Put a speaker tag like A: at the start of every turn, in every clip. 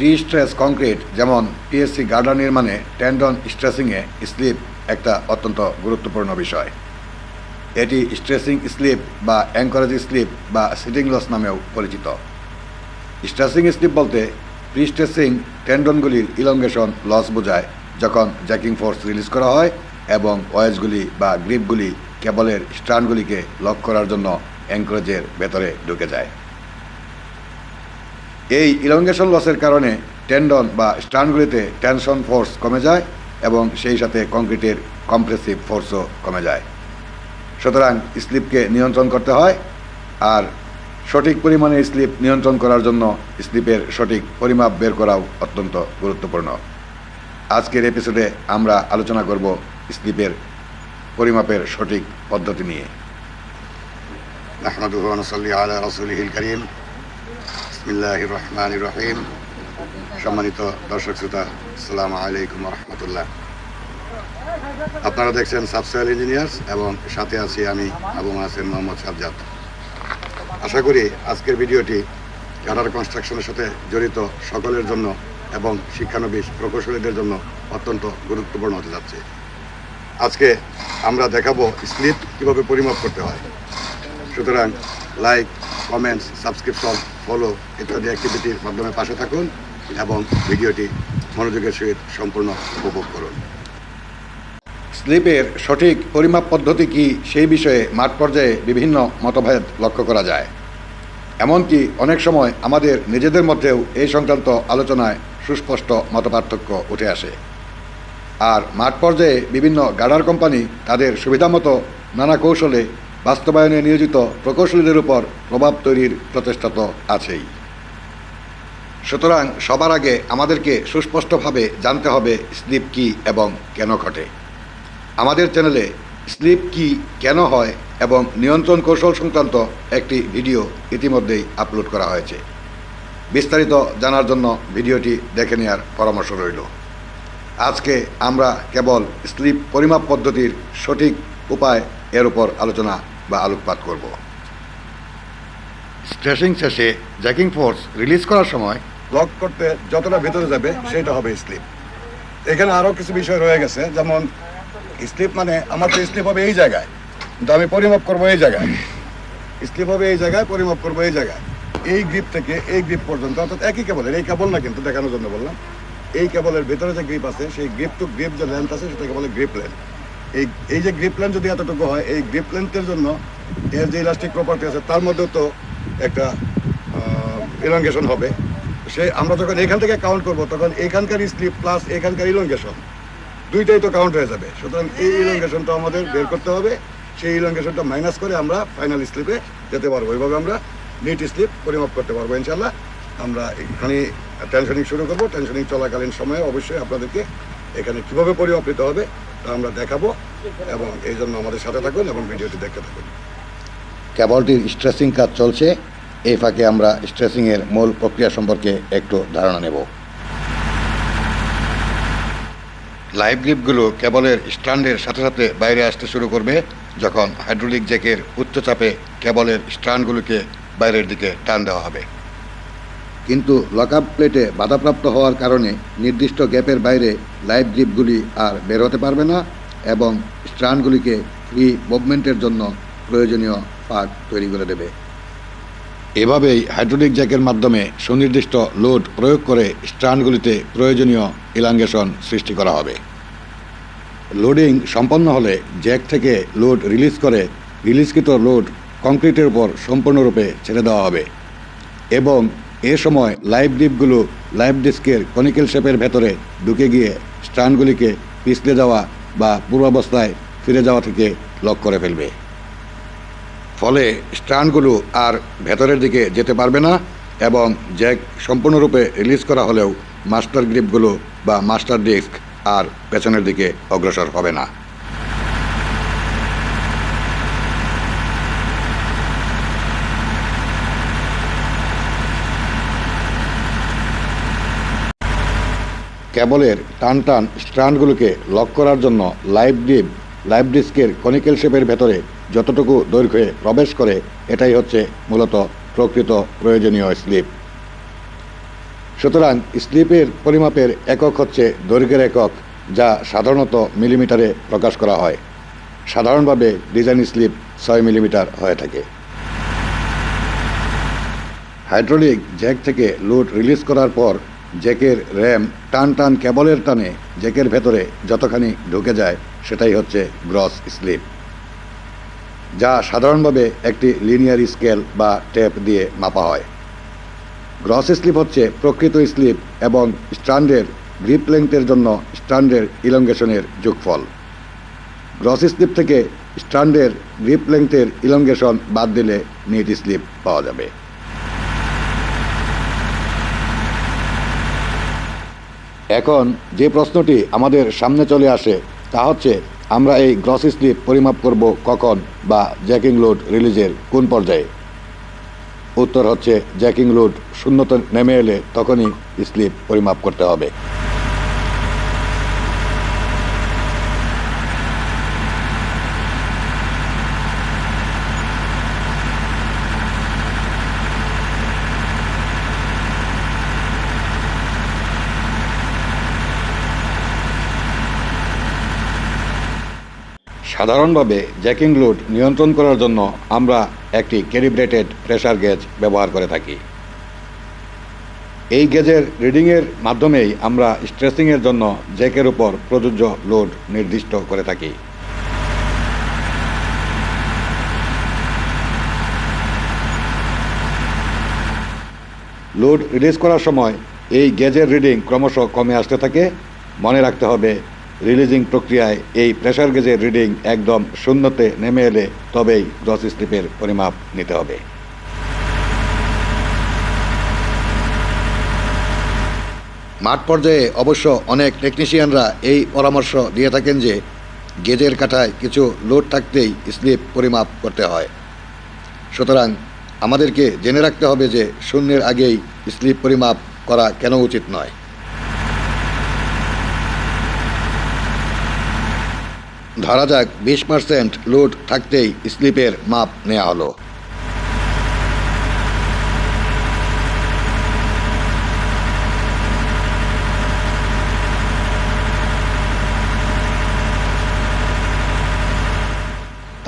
A: Pre stress concrete যেমন PSC girder নির্মাণে tendon স্ট্রেসিংয়ে স্লিপ একটা অত্যন্ত গুরুত্বপূর্ণ বিষয়। এটি স্ট্রেসিং স্লিপ বা অ্যাঙ্করেজ স্লিপ বা সিটিং লস নামেও পরিচিত। স্ট্রেসিং স্লিপ বলতে প্রি স্ট্রেসিং টেন্ডনগুলির ইলঙ্গেশন লস বোঝায় যখন জ্যাকিং ফোর্স রিলিজ করা হয় এবং ওয়েজগুলি বা গ্রিপগুলি কেবলের স্ট্রান্ডগুলিকে লক করার জন্য অ্যাঙ্করেজের ভেতরে ঢুকে যায়। এই ইলঙ্গেশন লসের কারণে টেন্ডন বা স্ট্যান্ডগুলিতে টেনশন ফোর্স কমে যায় এবং সেই সাথে কংক্রিটের কম্প্রেসিভ ফোর্সও কমে যায়। সুতরাং স্লিপকে নিয়ন্ত্রণ করতে হয় আর সঠিক পরিমাণে স্লিপ নিয়ন্ত্রণ করার জন্য স্লিপের সঠিক পরিমাপ বের করাও অত্যন্ত গুরুত্বপূর্ণ। আজকের এপিসোডে আমরা আলোচনা করব স্লিপের পরিমাপের সঠিক পদ্ধতি নিয়ে।
B: রসুল করিম। বিসমিল্লাহ রহমান রহিম সম্মানিত দর্শক শ্রোতা সালাম আলাইকুম রহমতুল্লাহ। আপনারা দেখছেন সাবসোয়েল ইঞ্জিনিয়ার্স এবং সাথে আছি আমি আবু মাসেন মোহাম্মদ সাজ্জাদ। আশা করি আজকের ভিডিওটি ক্যাডার কনস্ট্রাকশনের সাথে জড়িত সকলের জন্য এবং শিক্ষানবিশ প্রকৌশলীদের জন্য অত্যন্ত গুরুত্বপূর্ণ হতে যাচ্ছে। আজকে আমরা দেখাবো স্লিপ কীভাবে পরিমাপ করতে হয়। সুতরাং লাইক, কমেন্টস, সাবস্ক্রিপশন ফলো ইত্যাদি অ্যাক্টিভিটির মাধ্যমে পাশে থাকুন এবং ভিডিওটি মনোযোগের সহিত সম্পূর্ণ উপভোগ করুন।
A: স্লিপের সঠিক পরিমাপ পদ্ধতি কি সেই বিষয়ে মাঠ পর্যায়ে বিভিন্ন মতভেদ লক্ষ্য করা যায়। এমনকি অনেক সময় আমাদের নিজেদের মধ্যেও এই সংক্রান্ত আলোচনায় সুস্পষ্ট মতপার্থক্য উঠে আসে। আর মাঠ পর্যায়ে বিভিন্ন গার্ডার কোম্পানি তাদের সুবিধামতো নানা কৌশলে বাস্তবায়নে নিয়োজিত প্রকৌশলীদের উপর প্রভাব তৈরির প্রচেষ্টা তো আছেই। সুতরাং সবার আগে আমাদেরকে সুস্পষ্টভাবে জানতে হবে স্লিপ কি এবং কেন ঘটে। আমাদের চ্যানেলে স্লিপ কি কেন হয় এবং নিয়ন্ত্রণ কৌশল সংক্রান্ত একটি ভিডিও ইতিমধ্যেই আপলোড করা হয়েছে। বিস্তারিত জানার জন্য ভিডিওটি দেখে নেওয়ার পরামর্শ রইল। আজকে আমরা কেবল স্লিপ পরিমাপ পদ্ধতির সঠিক উপায় এর উপর আলোচনা বা আলোকপাত করব। স্ট্রেসিং শেষে জ্যাকিং ফোর্স রিলিজ করার সময়
B: লক করতে যতটা ভেতরে যাবে সেটা হবে স্লিপ এখানে আরও কিছু বিষয় রয়ে গেছে, যেমন স্লিপ মানে আমার তো স্লিপ হবে এই জায়গায়, কিন্তু আমি পরিমাপ করব এই জায়গায়। স্লিপ হবে এই জায়গায়, পরিমাপ করব এই জায়গায়। এই গ্রিপ থেকে এই গ্রিপ পর্যন্ত, অর্থাৎ একই কেবলের এই কেবল না কিন্তু দেখানোর জন্য বললাম, এই কেবলের ভেতরে যে গ্রিপ আছে, সেই গ্রিপ টু গ্রিপ যে লেন্থ আছে, সেটাকে বলে গ্রিপ লেন্থ এই এই যে গ্রিপ লেন্থ যদি এতটুকু হয়, এই গ্রিপ লেন্থের জন্য এর যে ইলাস্টিক প্রপার্টি আছে, তার মধ্যেও তো একটা ইলঙ্গেশন হবে। সে, আমরা যখন এখান থেকে কাউন্ট করব, তখন এখানকার স্লিপ প্লাস এখানকার ইলঙ্গেশন দুইটাই তো কাউন্ট হয়ে যাবে। সুতরাং এই ইলঙ্গেশনটা আমাদের বের করতে হবে। সেই ইলঙ্গেশনটা মাইনাস করে আমরা ফাইনাল স্লিপে যেতে পারব। এইভাবে আমরা নিট স্লিপ পরিমাপ করতে পারব ইনশাল্লাহ আমরা এখানে টেনশনিং শুরু করব। টেনশনিং চলাকালীন সময়ে অবশ্যই আপনাদেরকে এখানে কীভাবে পরিমাপ হবে আমরা দেখাবো এবং এই জন্য আমাদের সাথে থাকুন এবং ভিডিওটি দেখতে থাকুন।
A: কেবলটির স্ট্রেসিং কাজ চলছে। এই ফাঁকে আমরা স্ট্রেসিংয়ের মূল প্রক্রিয়া সম্পর্কে একটু ধারণা নেব। লাইভ গ্রিপগুলো কেবলের স্ট্যান্ডের সাথে সাথে বাইরে আসতে শুরু করবে যখন হাইড্রোলিক জ্যাকের উচ্চচাপে কেবলের স্ট্যান্ডগুলোকে বাইরের দিকে টান দেওয়া হবে। কিন্তু লকআপ প্লেটে বাধাপ্রাপ্ত হওয়ার কারণে নির্দিষ্ট গ্যাপের বাইরে লাইভ গ্রিপগুলি আর বের হতে পারবে না এবং স্ট্রান্ডগুলিকে ফ্রি মুভমেন্টের জন্য প্রয়োজনীয় ফাঁক তৈরি করে দেবে। এভাবেই হাইড্রোলিক জ্যাকের মাধ্যমে সুনির্দিষ্ট লোড প্রয়োগ করে স্ট্রান্ডগুলিতে প্রয়োজনীয় ইলাঙ্গেশন সৃষ্টি করা হবে। লোডিং সম্পন্ন হলে জ্যাক থেকে লোড রিলিজ করে রিলিজকৃত লোড কংক্রিটের উপর সম্পূর্ণরূপে ছেড়ে দেওয়া হবে এবং এ সময় লাইভ ডিপগুলো লাইভ ডিস্কের কনিকেল শেপের ভেতরে ঢুকে গিয়ে স্ট্রান্ডগুলিকে পিছলে যাওয়া বা পূর্বাবস্থায় ফিরে যাওয়া থেকে লক করে ফেলবে। ফলে স্ট্রান্ডগুলো আর ভেতরের দিকে যেতে পারবে না এবং জ্যাক সম্পূর্ণরূপে রিলিজ করা হলেও মাস্টার গ্রিপগুলো বা মাস্টার ডিস্ক আর পেছনের দিকে অগ্রসর হবে না। কেবলের টান টান স্ট্রান্ডগুলোকে লক করার জন্য লাইভ ডিপ লাইভ ডিস্কের কনিকেল শেপের ভেতরে যতটুকু দৈর্ঘ্যে প্রবেশ করে, এটাই হচ্ছে মূলত প্রকৃত প্রয়োজনীয় স্লিপ। সুতরাং স্লিপের পরিমাপের একক হচ্ছে দৈর্ঘ্যের একক, যা সাধারণত মিলিমিটারে প্রকাশ করা হয়। সাধারণভাবে ডিজাইন স্লিপ ছয় মিলিমিটার হয়ে থাকে। হাইড্রোলিক জ্যাক থেকে লোড রিলিজ করার পর জ্যাকের র্যাম টান টান কেবলের টানে জ্যাকের ভেতরে যতখানি ঢুকে যায়, সেটাই হচ্ছে গ্রস স্লিপ। যা সাধারণভাবে একটি লিনিয়ার স্কেল বা টেপ দিয়ে মাপা হয়। গ্রস স্লিপ হচ্ছে প্রকৃত স্লিপ এবং স্ট্যান্ডের গ্রিপ লেংথের জন্য স্ট্যান্ডের ইলঙ্গেশনের যোগফল। গ্রস স্লিপ থেকে স্ট্যান্ডের গ্রিপ লেংথের ইলঙ্গেশন বাদ দিলে নিট স্লিপ পাওয়া যাবে। এখন যে প্রশ্নটি আমাদের সামনে চলে আসে, তা হচ্ছে, আমরা এই গ্রস স্লিপ পরিমাপ করব কখন বা জ্যাকিং লোড রিলিজের কোন পর্যায়ে? উত্তর হচ্ছে, জ্যাকিং লোড শূন্যতে নেমে এলে তখনই স্লিপ পরিমাপ করতে হবে। সাধারণভাবে জ্যাকিং লোড নিয়ন্ত্রণ করার জন্য আমরা একটি ক্যালিব্রেটেড প্রেশার গেজ ব্যবহার করে থাকি। এই গেজের রিডিংয়ের মাধ্যমেই আমরা স্ট্রেসিংয়ের জন্য জ্যাকের উপর প্রযোজ্য লোড নির্দিষ্ট করে থাকি। লোড রিলিজ করার সময় এই গেজের রিডিং ক্রমশ কমে আসতে থাকে। মনে রাখতে হবে রিলিজিং প্রক্রিয়ায় এই প্রেশার গেজের রিডিং একদম শূন্যতে নেমে এলে তবেই গ্রস স্লিপের পরিমাপ নিতে হবে। মাঠ পর্যায়ে অবশ্য অনেক টেকনিশিয়ানরা এই পরামর্শ দিয়ে থাকেন যে গেজের কাঠায় কিছু লোড থাকতেই স্লিপ পরিমাপ করতে হয়। সুতরাং আমাদেরকে জেনে রাখতে হবে যে শূন্যের আগেই স্লিপ পরিমাপ করা কেন উচিত নয়। ধরা যাক, বিশ পার্সেন্ট লোড থাকতেই স্লিপের মাপ নেওয়া হলো।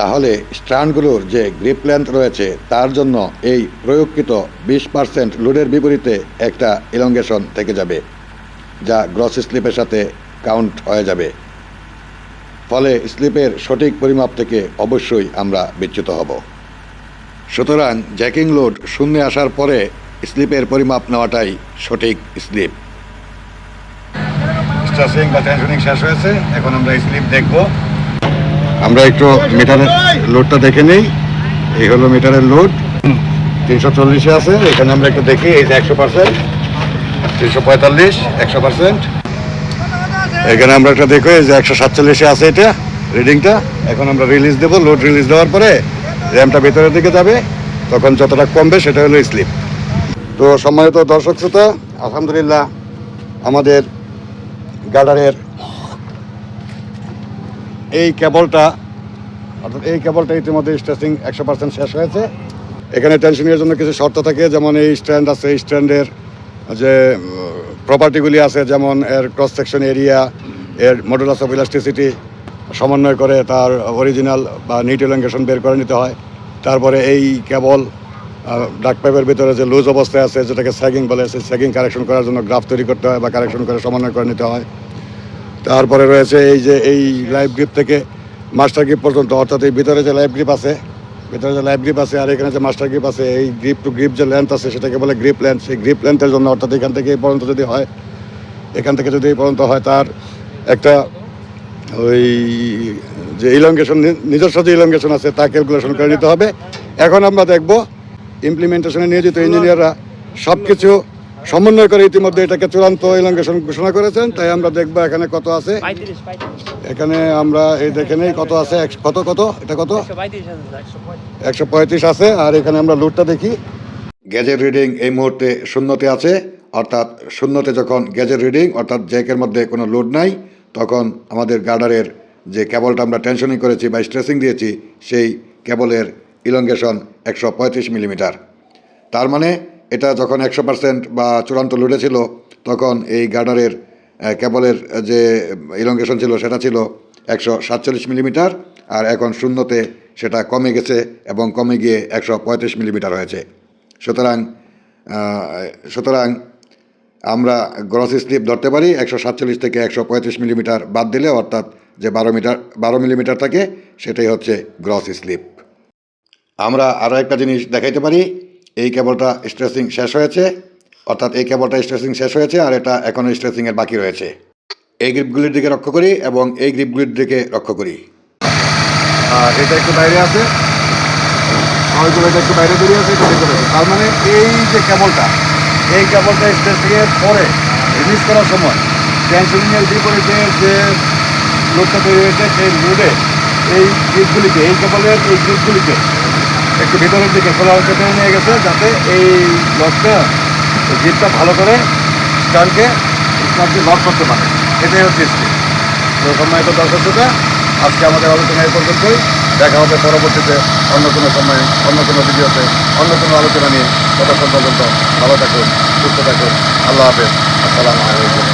A: তাহলে স্ট্র্যান্ডগুলোর যে গ্রিপ লেন্থ রয়েছে, তার জন্য এই প্রয়োগকৃত বিশ পার্সেন্ট লোডের বিপরীতে একটা ইলঙ্গেশন থেকে যাবে, যা গ্রস স্লিপের সাথে কাউন্ট হয়ে যাবে। ফলে স্লিপের সঠিক পরিমাপ থেকে অবশ্যই আমরা বিচ্যুত হব। সুতরাং জ্যাকিং লোড শূন্যে আসার পরে স্লিপের পরিমাপ নেওয়াটাই সঠিক স্লিপ।
B: স্ট্রেসিং বা টেনশনিং শেষ হয়েছে। এখন আমরা স্লিপ দেখব।
A: আমরা একটু মিটারের লোডটা দেখে নিই। এই হলো মিটারের লোড
B: তিনশো চল্লিশে আছে। এখানে আমরা একটু দেখি এই যে একশো পার্সেন্ট তিনশো পঁয়তাল্লিশ একশো পার্সেন্ট এখানে আমরা একটা দেখো যে একশো সাতচল্লিশে আছে এটা রিডিংটা এখন আমরা রিলিজ দেবো লোড রিলিজ দেওয়ার পরে র্যামটা ভেতরের দিকে যাবে, তখন যতটা কমবে সেটা হলো স্লিপ তো সম্মানিত দর্শক শ্রোতা, আলহামদুলিল্লাহ আমাদের গার্ডারের এই কেবলটা অর্থাৎ এই কেবলটা ইতিমধ্যে স্ট্রেসিং একশো পার্সেন্ট শেষ হয়েছে। এখানে টেনশনের জন্য কিছু শর্ত থাকে, যেমন এই স্ট্যান্ড আছে, এই স্ট্যান্ডের যে প্রপার্টিগুলি আছে, যেমন এর ক্রস সেকশন এরিয়া এর মডুলাস অফ ইলাস্টিসিটি সমন্বয় করে তার অরিজিনাল বা নিট এলাঙ্গেশন বের করে নিতে হয়। তারপরে এই কেবল ডাক পাইপের ভিতরে যে লুজ অবস্থায় আছে, যেটাকে স্যাগিং বলে, সেই স্যাগিং কারেকশন করার জন্য গ্রাফ তৈরি করতে হয় বা কারেকশন করে সমন্বয় করে নিতে হয়। তারপরে রয়েছে এই যে, এই লাইভ গ্রিপ থেকে মাস্টার গ্রিপ পর্যন্ত, অর্থাৎ এই ভিতরে যে লাইভ গ্রিপ আছে ভিতরে যে লাইভ গ্রিপ আছে আর এখানে যে মাস্টার গ্রিপ আছে এই গ্রিপ টু গ্রিপ যে লেন্থ আছে সেটাকে বলে গ্রিপ লেন্থ সেই গ্রিপ লেন্থের জন্য অর্থাৎ এখান থেকে এই পর্যন্ত যদি হয় এখান থেকে যদি এই পর্যন্ত হয় তার একটা ওই যে ইলঙ্গেশন নিজস্ব যে ইলঙ্গেশন আছে তা ক্যালকুলেশন করে নিতে হবে। এখন আমরা দেখব ইমপ্লিমেন্টেশনে নিয়োজিত ইঞ্জিনিয়াররা সব কিছু সমন্বয় করে ইতিমধ্যে এটাকে চূড়ান্ত ইলঙ্গেশন ঘোষণা করেছেন তাই আমরা দেখব এখানে কত আছে। এখানে আমরা এই দেখে নেই কত আছে কত কত? এটা কত?
C: একশো পঁয়ত্রিশ আছে
B: আর এখানে আমরা লুটটা দেখি।
A: গ্যাজের রিডিং এই মুহূর্তে শূন্যতে আছে অর্থাৎ শূন্যতে যখন গ্যাজের রিডিং অর্থাৎ জ্যাকের মধ্যে কোনো লোড নাই তখন আমাদের গার্ডারের যে কেবলটা আমরা টেনশনিং করেছি বা স্ট্রেসিং দিয়েছি সেই কেবলের ইলঙ্গেশন একশো পঁয়ত্রিশ মিলিমিটার। তার মানে এটা যখন একশো পার্সেন্ট বা চূড়ান্ত লোডে ছিল, তখন এই গার্ডারের কেবলের যে ইলঙ্গেশন ছিল সেটা ছিল একশো সাতচল্লিশ মিলিমিটার আর এখন শূন্যতে সেটা কমে গেছে এবং কমে গিয়ে একশো পঁয়ত্রিশ মিলিমিটার হয়েছে। সুতরাং সুতরাং আমরা গ্রস স্লিপ ধরতে পারি, একশো সাতচল্লিশ থেকে একশো পঁয়ত্রিশ মিলিমিটার বাদ দিলে, অর্থাৎ যে বারো মিটার, বারো মিলিমিটার থাকে, সেটাই হচ্ছে গ্রস স্লিপ আমরা আরও একটা জিনিস দেখাইতে পারি এই কেবলটা স্ট্রেসিং শেষ হয়েছে, অর্থাৎ এই কেবলটা স্ট্রেসিং শেষ হয়েছে আর এটা এখনও স্ট্রেসিংয়ের বাকি রয়েছে। এই গ্রিপগুলির দিকে লক্ষ্য করি এবং এই গ্রিপগুলির দিকে লক্ষ্য করি।
B: আর এটা একটু বাইরে আছে। এটা একটু বাইরে বেরিয়ে আছে, এটা তার মানে এই যে কেবলটা, এই কেবলটা স্টেশনের পরে রিলিজ করার সময় ট্রান্সমিনের বিপরীতে যে লোকটা তৈরি হয়েছে, সেই লোডে এই গ্রিপগুলিকে এই কেবলের এই গ্রিপগুলিকে একটু ভিতরের দিকে খোলা হচ্ছে টেনে নিয়ে গেছে, যাতে এই লকটা গ্রিপটা ভালো করে স্টানকে স্টানকে লক করতে পারে। এটাই হচ্ছে স্টিল তো সম্মানিত দর্শক শ্রোতা, আজকে আমাদের আলোচনা এই পর্যন্তই। দেখা হবে পরবর্তীতে অন্য কোনো সময়ে, অন্য কোনো ভিডিওতে, অন্য কোনো আলোচনা নিয়ে। ততক্ষণ পর্যন্ত ভালো থাকুন, সুস্থ থাকুন। আল্লাহ হাফেজ। আসসালামু আলাইকুম।